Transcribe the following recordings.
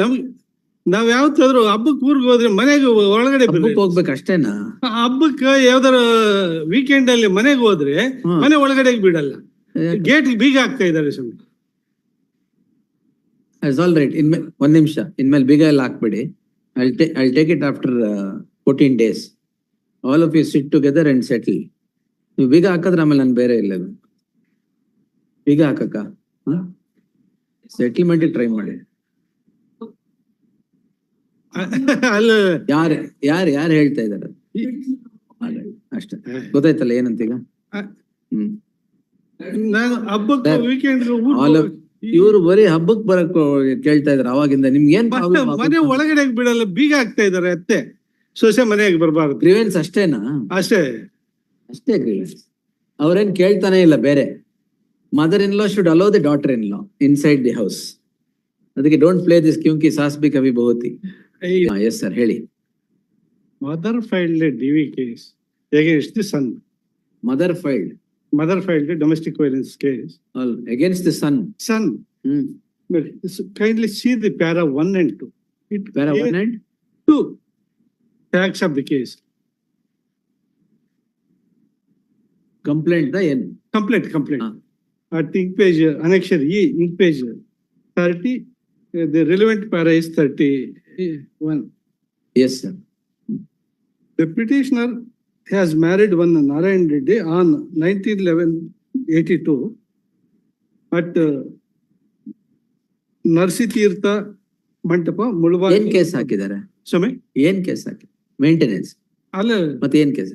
ನಮ್ ನಾವ್ ಯಾವತ್ತಾದ್ರೂ ಹಬ್ಬಕ್ ಊರ್ಗೆ ಹೋದ್ರೆ ಮನೆಗೆ ಒಳಗಡೆ ಹೋಗ್ಬೇಕು ಅಷ್ಟೇನಾ ಹಬ್ಬಕ್ಕೆ ಯಾವ್ದಾರ ವೀಕೆಂಡ್ ಅಲ್ಲಿ ಮನೆಗೆ ಹೋದ್ರೆ ಮನೆ ಒಳಗಡೆ ಬಿಡಲ್ಲ ಗೇಟ್ ಬೀಗ ಹಾಕ್ತಾ ಇದ್ದಾರೆ ಆಲ್ ರೈಟ್ ಇನ್ಮೇಲೆ ಒಂದ್ ನಿಮಿಷ ಇನ್ಮೇಲೆ ಬೀಗ ಎಲ್ಲ ಹಾಕ್ಬೇಡಿ I take it after fourteen days all of you sit together and settle ನೀವು ಬೀಗ ಹಾಕಿದ್ರೆ ಆಮೇಲೆ ನಾನು ಬೇರೆ ಇಲ್ಲ ಬೀಗ ಹಾಕಕ್ಕ ಸೆಟಲ್ಮೆಂಟ್ ಟ್ರೈ ಮಾಡಿ ಅಲ್ಲ ಯಾರು ಯಾರು ಯಾರು ಹೇಳ್ತಾ ಇದ್ದಾರೆ ಅಷ್ಟೇ ಗೊತ್ತಾಯ್ತಲ್ಲ ಏನಂತ ಈಗ ಹ್ಮ್ ಇವರು ಬರೀ ಹಬ್ಬಕ್ ಬರಕ್ ಕೇಳ್ತಾ ಇದಾರೆ ಅವಾಗಿಂದ ನಿಮ್ಗೆ ಏನ್ ಮನೆ ಒಳಗಡೆ ಬಿಡಲ್ಲ ಬೀಗ ಆಗ್ತಾ ಇದಾರೆ ಅತ್ತೆ ಸೊಸೆ ಮನೆಯಾಗಿ ಬರಬಾರ್ದು ಗ್ರೀವೆನ್ಸ್ ಅಷ್ಟೇನಾ ಅಷ್ಟೇ ಅಷ್ಟೇ ಗ್ರೀವೆನ್ಸ್ ಅವ್ರೇನ್ ಕೇಳ್ತಾನೆ ಇಲ್ಲ ಬೇರೆ mother in law should allow the daughter in law inside the house ಅದಕ್ಕೆ don't play this Kyunki sauce B ಕವಿ ಬಹುತಿ ಎಸ್ ಸರ್ ಹೇಳಿ mother filed DV case against the son mother filed mother filed domestic violence case against the son son hmm kindly see the para one and two. It ಬೇರೆ clear- one and two facts of the case. Complaint the ಏನ್ Complaint, complaint. Ah. At ink page, uh, annexure E, ink page uh, thirty, uh, the relevant para is thirty-one. Yes sir The petitioner has married one Narayan Reddy on nineteen eleven eighty-two at uh, Narsi Tirtha Mantapa, ಏನ್ Mulbagi. Case ಹಾಕಿದ್ದಾರೆ Swami, ಏನ್ case ಹಾಕಿ maintenance ಅಲ್ಲ, ಮತ್ತೆ ಏನ್ case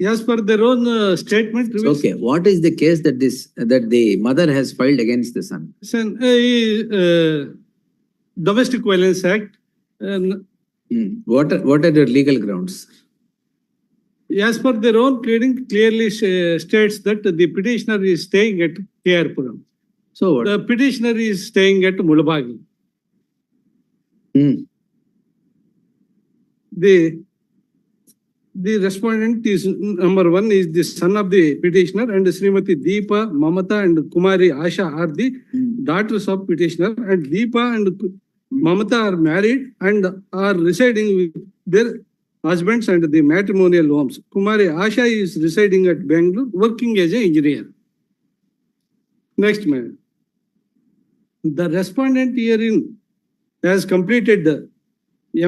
as per their own uh, statement. reveals- okay what is the case that this that the mother has filed against the son Sen, uh, uh, Domestic Violence Act. and hmm. What are, what are the legal grounds? As per their own pleading, clearly states that the petitioner is staying at Kayarpuram. So what? The petitioner is staying at Mulabagi. Mm. The the respondent is number one is the son of the petitioner and Srimati Deepa, Mamata and Kumari Asha are the mm. daughters of petitioner and Deepa and Mamata are married and are residing with their husbands and the matrimonial homes. Kumari Asha is residing at Bangalore, working as an engineer. Next, man, The respondent herein has completed the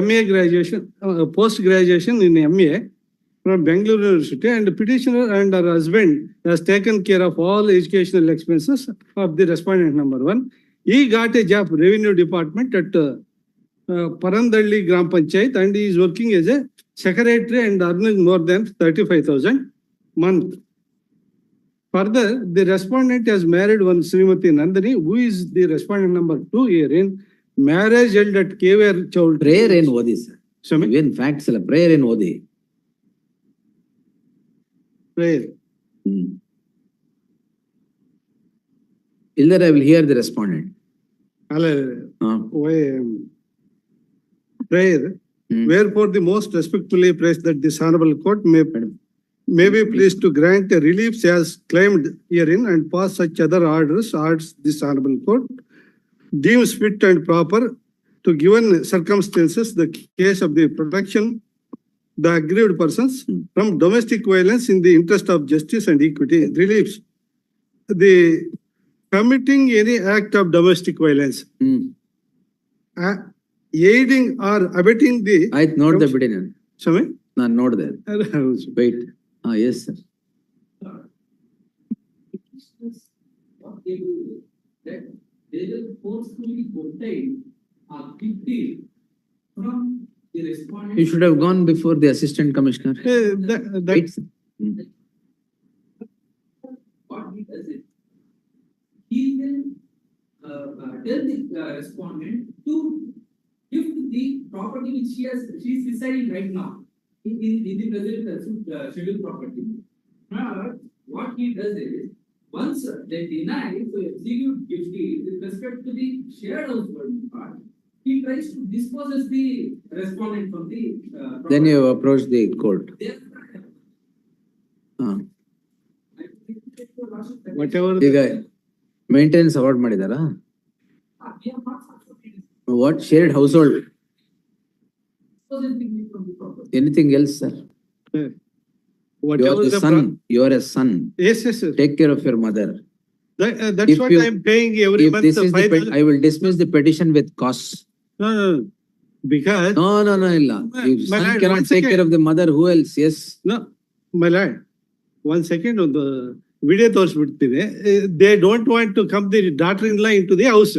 MA graduation, uh, post graduation in MA from Bangalore University, and the petitioner and her husband has taken care of all educational expenses of the respondent number one He got a job revenue department at uh, uh, Parandalli Gram Panchayat and he is working as a secretary and earning more than thirty-five thousand month. Further, the respondent has married one Srimati Nandini, who is the respondent number two herein. Marriage held at KVR Chowdhury. Prayer ಏನ್ ಓದಿ sir Swami, ಏನ್ facts ಅಲ್ಲ prayer ಏನ್ ಓದಿ prayer. Hmm ಇಲ್ಲರ I will hear the respondent Alla- why, um, Prayer. Hmm. Wherefore the most respectfully press that this honorable court may, may be pleased to grant a relief as claimed herein and pass such other orders, orders this honorable court deems fit and proper to given circumstances, the case of the protection, the aggrieved persons Hmm. from domestic violence in the interest of justice and equity relieves the committing any act of domestic violence hmm uh, aiding or abetting the. ಆಯ್ತು ನೋಡ್ದೆ ಬಿಡಿ ನಾನು Sorry? ನಾನು ನೋಡ್ದೆ white ಹಾ yes sir what they do is that they will forcefully obtain a big deal from the respondent. You should have gone before the assistant commissioner Uh, that, that, What tell the uh, respondent to give the property which she has, she is residing right now. In, in, in the present uh, suit, uh, scheduled property. Now, what he does is, once they deny to execute gift deed with respect to the shared household part, he tries to dispose the respondent from the. uh, then you property. Approach the court Therefore, ಹಾ I think that your lordship- whatever. ಈಗ maintenance award ಮಾಡಿದಾರಾ what shared household? Anything else, sir? You are the son, you are a son. Yes, yes, yes. Take care of your mother. That- uh, That's If what you- I am paying every If month. this is the, I will dismiss the petition with costs. No, no, no. Because, No, no, no, illa. If my son cannot take care of the mother, who else? Yes. no, my lad. one second on the video uh, they don't want to come the daughter-in-law into the house.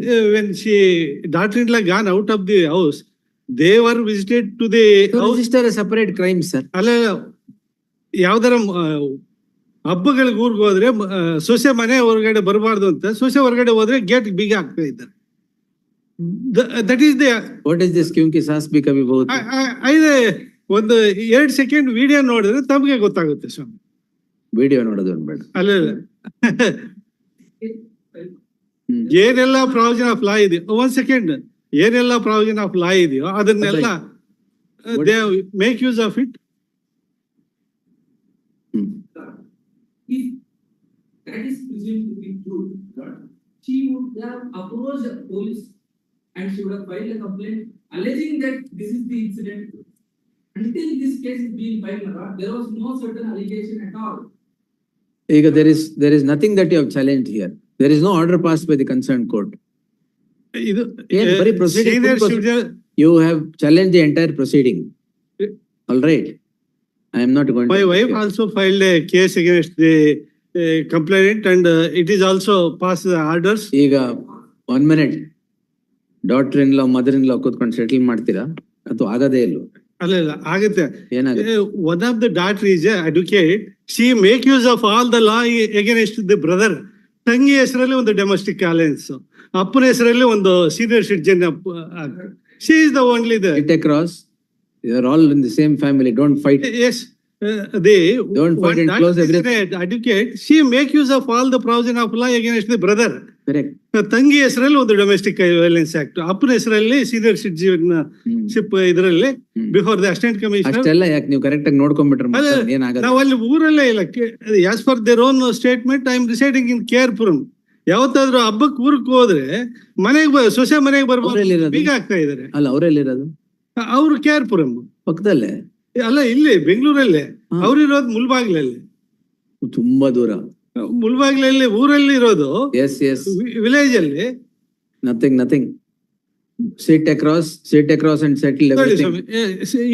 when she daughter-in-law gone out of the house, they were visited to the house. register a separate crime, sir. ಅಲ್ಲ ಯಾವ್ದಾರ ಹಬ್ಬಗಳಿಗೆ ಊರಿಗೆ ಹೋದ್ರೆ ಆ, ಸೊಸೆ ಮನೆ ಹೊರಗಡೆ ಬರಬಾರ್ದು ಅಂತ ಸೊಸೆ ಹೊರಗಡೆ ಹೋದ್ರೆ ಗೇಟ್ ಬೀಗ ಹಾಕ್ತಾ ಇದ್ದಾರೆ that is the What is this? क्योंकि सास भी कभी बहुत है। ಐದೇ ಒಂದು ಎರಡ್ ಸೆಕೆಂಡ್ ವಿಡಿಯೋ ನೋಡಿದ್ರೆ ತಮಗೆ ಗೊತ್ತಾಗುತ್ತೆ ಸ್ವಾಮಿ ವಿಡಿಯೋ ನೋಡೋದು ಅನ್ಬೇಡ ಅಲ್ಲ ಏನೆಲ್ಲ ಪ್ರಾವಿಜನ್ ಆಫ್ ಲಾ ಇದೆ ಒಂದ್ ಸೆಕೆಂಡ್ ಏನೆಲ್ಲ ಪ್ರಾವಿಜನ್ ಆಫ್ ಲಾ ಇದೆಯೋ ಅದನ್ನೆಲ್ಲ they make use of That is presumed to be true. She would have approached the police and she would have filed a complaint alleging that this is the incident. Until this case is being filed, there was no certain allegation at all. is there is nothing that you have challenged here. There is no order passed by the concerned court. ಇದು ಏನ್ ಬರೀ proceeding, proceeding. You have challenged the entire proceeding. All right. I am not going My to. wife also filed a case against the uh, complainant and uh, it is also passed the orders. ಈಗ one minute. Daughter in law, mother in law, ಕೂತ್ಕೊಂಡು settle ಮಾಡ್ತೀರಾ ಅದು ಆಗದೇ ಇಲ್ವಾ ಅಲ್ಲ ಅಲ್ಲ ಆಗುತ್ತೆ ಏನಾಗುತ್ತೆ One of the daughter is an advocate. She make use of all the law against the brother. ತಂಗಿ ಹೆಸರಲ್ಲಿ ಒಂದು ಡೊಮೆಸ್ಟಿಕ್ ಅಲಯನ್ಸ್ ಅಪ್ಪನ ಹೆಸರಲ್ಲಿ ಒಂದು senior citizen she is the only the cross all in the same family don't fight yes they uh, Don't forget close everything. advocate she make use of all the provision of law against the brother correct ತಂಗಿ ಹೆಸರಲ್ಲಿ ಒಂದು domestic violence act ಅಪ್ಪನ ಹೆಸರಲ್ಲಿ senior citizenship ಇದರಲ್ಲಿ before the assistant commissioner ಅಷ್ಟೆಲ್ಲ ಯಾಕೆ ನೀವು correct ಆಗಿ ನೋಡ್ಕೊಂಡ್ಬಿಟ್ರೆ ಮತ್ತೆ ಏನಾಗಲ್ಲ ನಾವು ಅಲ್ಲಿ ಊರಲ್ಲೇ ಇಲ್ಲ as per their own statement I am residing in Kerpuram ಯಾವತ್ತಾದ್ರೂ ಹಬ್ಬಕ್ಕೆ ಊರಕ್ಕೆ ಹೋದ್ರೆ ಮನೆಗೆ ಸೊಸೆ ಮನೆಗೆ ಬರ್ಬೋದು ಈಗ ಆಗ್ತಾ ಇದಾರೆ ಅಲ್ಲ ಅವರೆಲ್ಲಿರೋದು ಅವರು ಕೇರ್ಪುರಂ ಪಕ್ಕದಲ್ಲೇ ಅಲ್ಲ ಇಲ್ಲಿ ಬೆಂಗಳೂರಲ್ಲೇ ಅವ್ರಿರೋದು ಮುಲ್ಬಾಗ್ಲಲ್ಲಿ ತುಂಬಾ ದೂರ ಮುಲ್ಬಾಗ್ಲಲ್ಲಿ ಊರಲ್ಲಿ ಇರೋದು ಎಸ್ ಎಸ್ ವಿಲೇಜ್ ಅಲ್ಲಿ nothing nothing sit across sit across and settle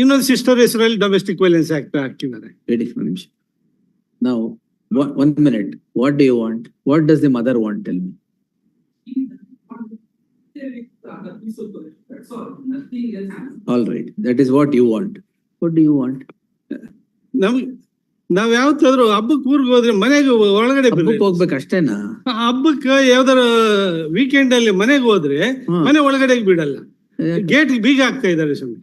ಇನ್ನೊಂದು ಸಿಸ್ಟರ್ ಹೆಸರಲ್ಲಿ ಡೊಮೆಸ್ಟಿಕ್ ವೈಲೆನ್ಸ್ ಆಕ್ಟ್ ಹಾಕಿದ್ದಾರೆ ರೆಡಿ ನಿಮಿಷ ನಾವು ಒಂದ್ minute what do you want what does the mother want tell me all right that is what you want what do you want ನಮ್ಗೆ ನಾವ್ ಯಾವತ್ತಾದ್ರು ಹಬ್ಬಕ್ ಊರ್ಗ್ ಹೋದ್ರೆ ಮನೆಗೆ ಒಳಗಡೆ ಹೋಗ್ಬೇಕು ಅಷ್ಟೇನಾ ಹಬ್ಬಕ್ಕೆ ಯಾವ್ದಾರ ವೀಕೆಂಡ್ ಅಲ್ಲಿ ಮನೆಗೆ ಹೋದ್ರೆ ಮನೆ ಒಳಗಡೆ ಬಿಡಲ್ಲ ಗೇಟ್ ಬೀಗ ಹಾಕ್ತಾ ಇದ್ದಾರೆ ಸ್ವಾಮಿ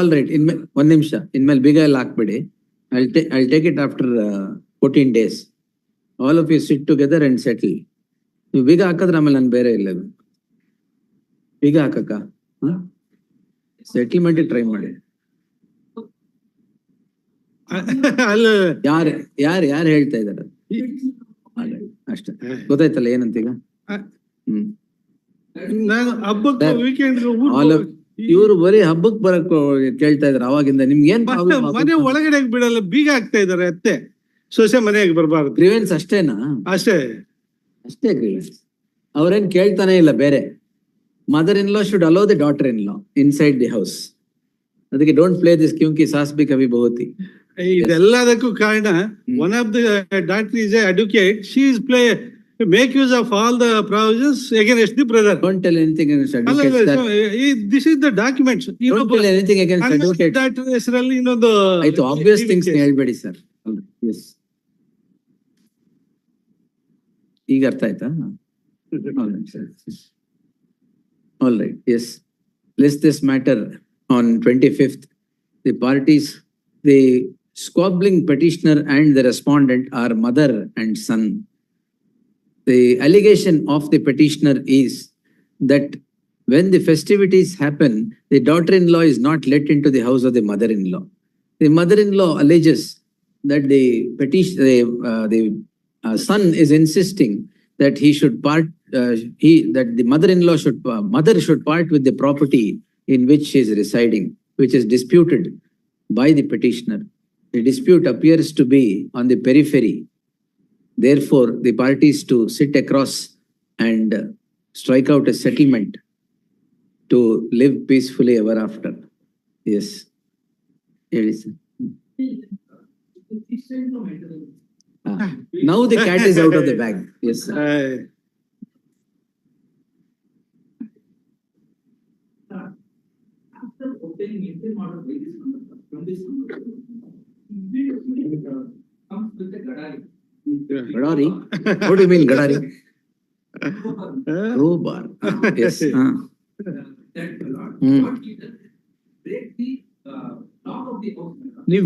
ಆಲ್ ರೈಟ್ ಇನ್ಮೇಲೆ ಒಂದ್ ನಿಮಿಷ ಇನ್ಮೇಲೆ ಬೀಗ ಎಲ್ಲ ಹಾಕ್ಬೇಡಿ I I take it after fourteen days all of you sit together and settle ನೀವು ಬೀಗ ಹಾಕಿದ್ರೆ ಆಮೇಲೆ ನಾನು ಬೇರೆ ಇಲ್ಲ ಬೀಗ ಹಾಕಕ್ಕ ಹಾ? ಸೆಟಲ್ಮೆಂಟ್ ಟ್ರೈ ಮಾಡಿ ಅಲ್ಲ ಯಾರು ಯಾರು ಯಾರು ಹೇಳ್ತಾ ಇದಾರೆ ಅಷ್ಟೇ ಗೊತ್ತಾಯ್ತಲ್ಲ ಏನಂತ ಈಗ ಇವರು ಬರೀ ಹಬ್ಬಕ್ ಬರಕ್ ಕೇಳ್ತಾ ಇದಾರೆ ಅವಾಗಿಂದ ನಿಮ್ಗೆ ಮನೆ ಒಳಗಡೆ ಬಿಡಲ್ಲ ಬೀಗ ಆಗ್ತಾ ಇದಾರೆ ಅತ್ತೆ ಸೊಸೆ ಮನೆಯಾಗಿ ಬರಬಾರ್ದು ಗ್ರೀವೆನ್ಸ್ ಅಷ್ಟೇನಾ ಅಷ್ಟೇ ಅಷ್ಟೇ ಗ್ರೀವೆನ್ಸ್ ಅವ್ರೇನ್ ಕೇಳ್ತಾನೆ ಇಲ್ಲ ಬೇರೆ mother in law should allow the daughter in law inside the house ಅದಕ್ಕೆ ಡೋಂಟ್ ಪ್ಲೇ ದಿಸ್ ಕ್ಯೂಂಕಿ ಬಿ ಕವಿ ಬಹುತಿ ಇದೆಲ್ಲದಕ್ಕೂ ಕಾರಣ one of the doctor is advocate she is play make use of all the provisions against the brother don't tell anything against advocate this is the documents don't tell anything against advocate ಹೆಸರಲ್ಲಿ ಇನ್ನೊಂದು ಆಯ್ತು obvious things ಹೇಳ್ಬೇಡಿ sir yes ಈಗ ಅರ್ಥ ಆಯ್ತಾ All right. Yes. List this matter on 25th. The parties, the squabbling petitioner and the respondent are mother and son. The allegation of the petitioner is that when the festivities happen, the daughter-in-law is not let into the house of the mother-in-law. The mother-in-law alleges that the petition, the, uh, the uh, son is insisting that he should part uh, he that the mother-in-law should uh, mother should part with the property in which she is residing, which is disputed by the petitioner. The dispute appears to be on the periphery. Therefore, the parties to sit across and uh, strike out a settlement to live peacefully ever after. Yes. Here is. Ah. Now the cat is out of the bag. Yes. Sir. after obtaining maintain order by from this what do you mean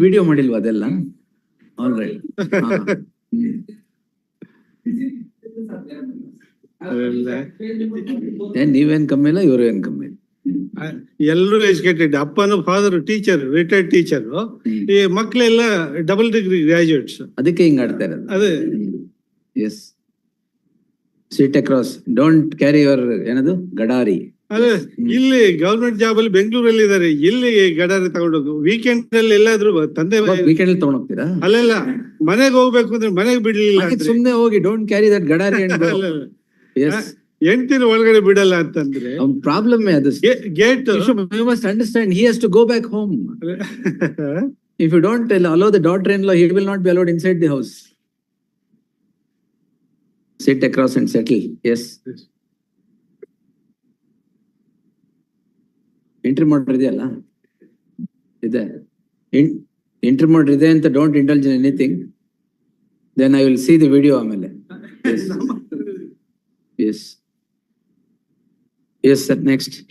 video ಮಾಡಿಲ್ವಾ ಅದೆಲ್ಲ all ನೀವೇನ್ ಕಮ್ಮಿ ಇಲ್ಲ ಇವರು ಏನ್ ಕಮ್ಮಿ ಎಲ್ಲರೂ educated ಅಪ್ಪನು ಫಾದರ್ ಟೀಚರ್ ರಿಟೈರ್ಡ್ ಟೀಚರ್ ಈ ಮಕ್ಕಳೆಲ್ಲ ಡಬಲ್ ಡಿಗ್ರಿ ಗ್ರಾಜುಯೇಟ್ಸ್ ಅದಕ್ಕೆ ಹಿಂಗ್ ಆಡ್ತಾ ಅದೇ yes sit across don't carry your ಏನದು ಗಡಾರಿ ಅದೇ ಇಲ್ಲಿ ಗವರ್ಮೆಂಟ್ ಜಾಬ್ ಅಲ್ಲಿ ಬೆಂಗಳೂರಲ್ಲಿ ಇದ್ದಾರೆ ಇಲ್ಲಿ ಗಡಾರಿ ತಗೊಂಡೋಗು ವೀಕೆಂಡ್ ಅಲ್ಲಿ ಎಲ್ಲಾದ್ರೂ ತಂದೆ ವೀಕೆಂಡ್ ಅಲ್ಲಿ ತಗೊಂಡ್ ಹೋಗ್ತೀರಾ ಅಲ್ಲೆಲ್ಲ ಮನೆಗೆ ಹೋಗ್ಬೇಕು ಅಂದ್ರೆ ಮನೆಗೆ ಬಿಡ್ಲಿಲ್ಲ ಸುಮ್ಮನೆ ಹೋಗಿ ಡೋಂಟ್ ಕ್ಯಾರಿ ದಟ್ ಗಡಾರಿ ಎಂಟಿನ ಒಳಗಡೆ ಬಿಡಲ್ಲ ಅಂತಂದ್ರೆ ಪ್ರಾಬ್ಲಮ್ ಅದು gate you must understand he has to go back home if you don't allow the daughter in law he will not be allowed the house sit across and settle yes entry ಮಾಡ್ರ್ ಇದೆಯಲ್ಲ ಇದೆ entry ಮಾಡ್ರ್ ಇದೆ ಅಂತ don't indulge anything then I will see the video ಆಮೇಲೆ S Yes, sir, next.